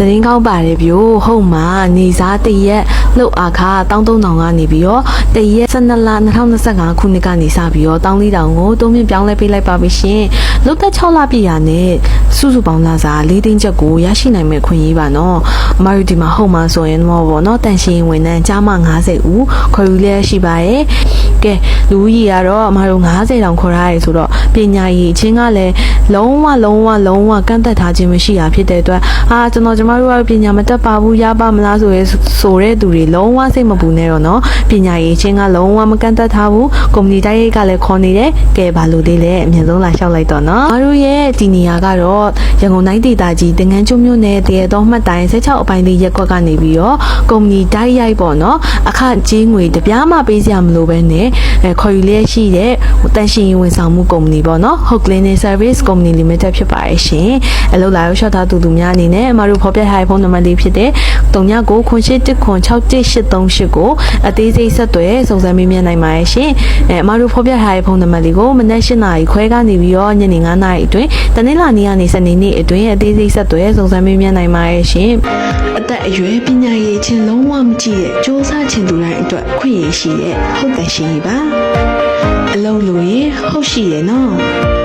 တရင်ကောင်းပါတယ်ဗျို့ဟုတ်မှာနေစားတရက်လှုပ်အခါ13000ကနေပြီးတော့တရက်12လ2025ခုနှစ်ကနေစပြီးတော့14000ကိုတုံးမြင့်ပြောင်းလဲပေးလိုက်ပါပြီရှင်လှုပ်သက်6လပြည့်ရနဲ့စုစုပေါင်းလာစား၄သိန်းချက်ကိုရရှိနိုင်မဲ့ခွင့်ရေးပါနော်အမတို့ဒီမှာဟုတ်မှာဆိုရင်တော့ဗောနော်တန်ရှင်ဝန်ထမ်းကြားမ90ဦးခေါ်ယူလဲရှိပါရဲ့ကဲလူကြီးကတော့အမတို့90တောင်ခေါ်ထားရဲဆိုတော့ပညာရေးအချင်းကလည်းလုံးဝလုံးဝလုံးဝကန့်သက်ထားခြင်းမရှိတာဖြစ်တဲ့အတွက်အာကျွန်တော်ကျမတို့ကပညာမတတ်ပါဘူးရပါမလားဆိုရဲဆိုတဲ့သူတွေလုံးဝစိတ်မပူနဲ့တော့နော်ပညာရေးအချင်းကလုံးဝမကန့်သက်ထားဘူးကုမ္ပဏီတိုက်ရိုက်ကလည်းခေါ်နေတယ်ကဲဘာလို့လေးလဲအမြင်ဆုံးလာလျှောက်လိုက်တော့နော်မတို့ရဲ့ဒီနေရာကတော့ရန်ကုန်တိုင်းဒေသကြီးတင်ငန်းကျွန်းမြို့နယ်တရေတော်မှတ်တိုင်း16အပိုင်းလေးရက်ကွက်ကနေပြီးတော့ကုမ္ပဏီတိုက်ရိုက်ပေါ့နော်အခကြီးငွေတပြားမှပေးစရာမလိုပဲနဲ့အဲခေါ်ယူလျက်ရှိတဲ့တန်ရှင်ဝန်ဆောင်မှုကုမ္ပဏီပေါ့နော် Hook Clinic Service Company Limited ဖြစ်ပါရဲ့ရှင်အလုပ်လာရောက်ရှော့ထားသူသူများအနေနဲ့အမတို့ဖော်ပြထားတဲ့ဖုန်းနံပါတ်လေးဖြစ်တဲ့39ကိုခွန်816368ကိုအသေးစိတ်ဆက်သွယ်စုံစမ်းမေးမြန်းနိုင်ပါရဲ့ရှင်အဲအမတို့ဖော်ပြထားတဲ့ဖုန်းနံပါတ်လေးကိုမနက်၈နာရီခွဲကနေပြီးတော့ညနေ9နာရီအတွင်းတနင်္လာနေ့ကနေစနေနေ့အတွင်းအသေးစိတ်ဆက်သွယ်စုံစမ်းမေးမြန်းနိုင်ပါရဲ့ရှင်အသက်အရွယ်ပညာရေးချင်းလုံးဝမကြည့်တဲ့စ조사ချင်သူတိုင်းအတွက်ခွင့်ရရှိတဲ့ဟုတ်တယ်ရှင်ကြီးပါအလုံးလို့ရင်ဟုတ်ရှိရဲ့နော်